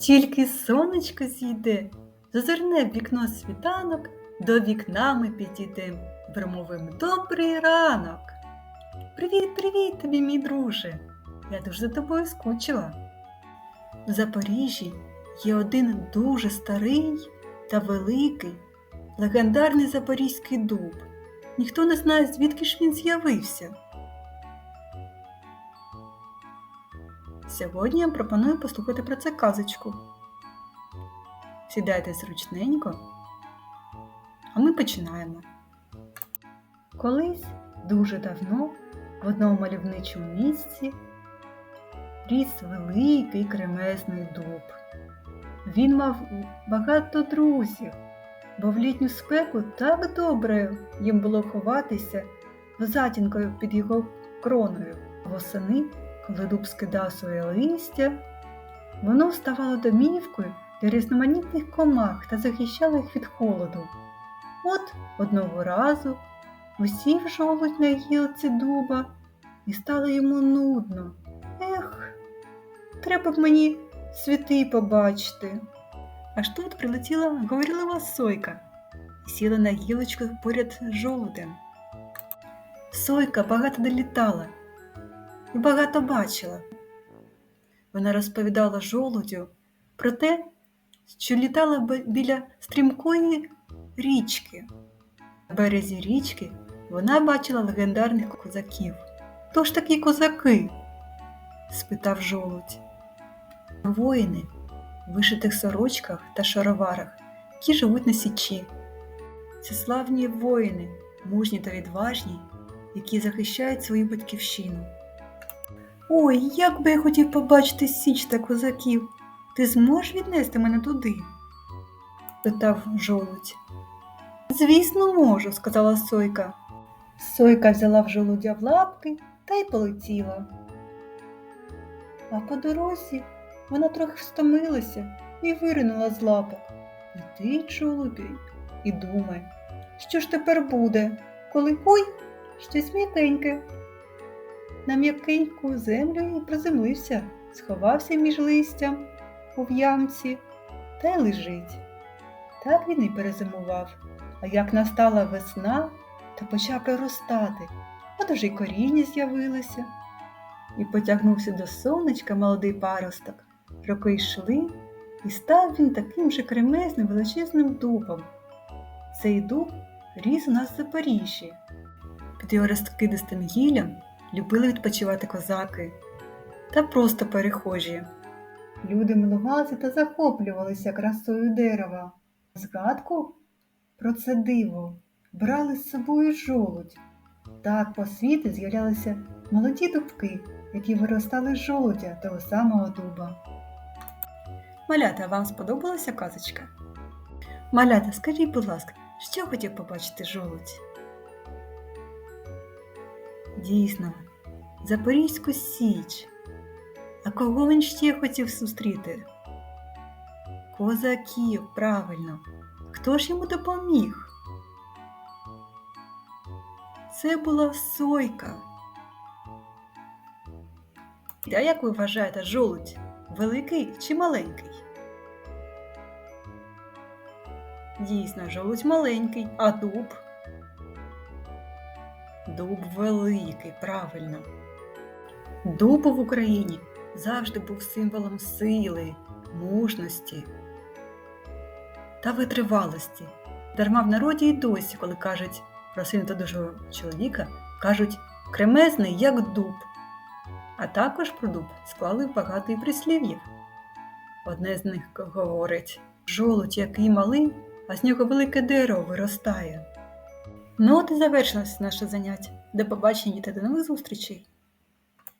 Тільки сонечко зійде, зазирне вікно світанок, до вікна ми підійдем, промовим добрий ранок. Привіт, привіт тобі, мій друже. Я дуже за тобою скучила. В Запоріжжі є один дуже старий та великий, легендарний запорізький дуб. Ніхто не знає, звідки ж він з'явився. Сьогодні я пропоную послухати про це казочку. Сідайте зручненько, а ми починаємо. Колись дуже давно в одному мальовничому місці ріс великий кремезний дуб. Він мав багато друзів, бо в літню спеку так добре їм було ховатися в затінку під його кроною. Восени, коли дуб скидав своє листя, воно ставало домівкою для різноманітних комах та захищало їх від холоду. От одного разу усів жолудь на гілці дуба, і стало йому нудно. Ех, треба б мені світи побачити. Аж тут прилетіла говорлива сойка і сіла на гілочку поряд з жолудем. Сойка багато долітала і багато бачила. Вона розповідала жолудю про те, що літала біля стрімкої річки. На березі річки вона бачила легендарних козаків. Хто ж такі козаки? спитав жолудь. Воїни в вишитих сорочках та шароварах, які живуть на січі. Це славні воїни, мужні та відважні, які захищають свою батьківщину. Ой, як би я хотів побачити січ та козаків. Ти зможеш віднести мене туди? питав жолудь. Звісно, можу, сказала Сойка. Сойка взяла в жолудя в лапки та й полетіла. А по дорозі вона трохи встомилася і виринула з лапок. Летить жолудь і думає, що ж тепер буде, коли ой, щось м'якеньке. На м'якеньку землю і приземлився, сховався між листям у ямці та й лежить. Так він і перезимував. А як настала весна, то почав проростати, от уже й коріння з'явилося. І потягнувся до сонечка молодий паросток. Роки йшли, і став він таким же кремезним величезним дубом. Цей дуб ріс у нас в Запоріжжі. Під його розкидистим гіллям любили відпочивати козаки та просто перехожі. Люди милувалися та захоплювалися красою дерева. Згадку про це диво брали з собою жолудь. Так по світі з'являлися молоді дубки, які виростали з жолудя того самого дуба. Малята, вам сподобалася казочка? Малята, скажіть, будь ласка, що хотів побачити жолудь? Дійсно, Запорізьку Січ. А кого він ще хотів зустріти? Козаків, правильно. Хто ж йому допоміг? Це була сойка. А як ви вважаєте, жолудь великий чи маленький? Дійсно, жолудь маленький, а дуб? Дуб великий, правильно. Дуб в Україні завжди був символом сили, мужності та витривалості. Дарма в народі й досі, коли кажуть про та дужого чоловіка, кажуть кремезний, як дуб. А також про дуб склали багато і прислів'їв. Одне з них говорить жолудь, який малий, а з нього велике дерево виростає. Ну, от і завершилося наше заняття. До побачення та до нових зустрічей!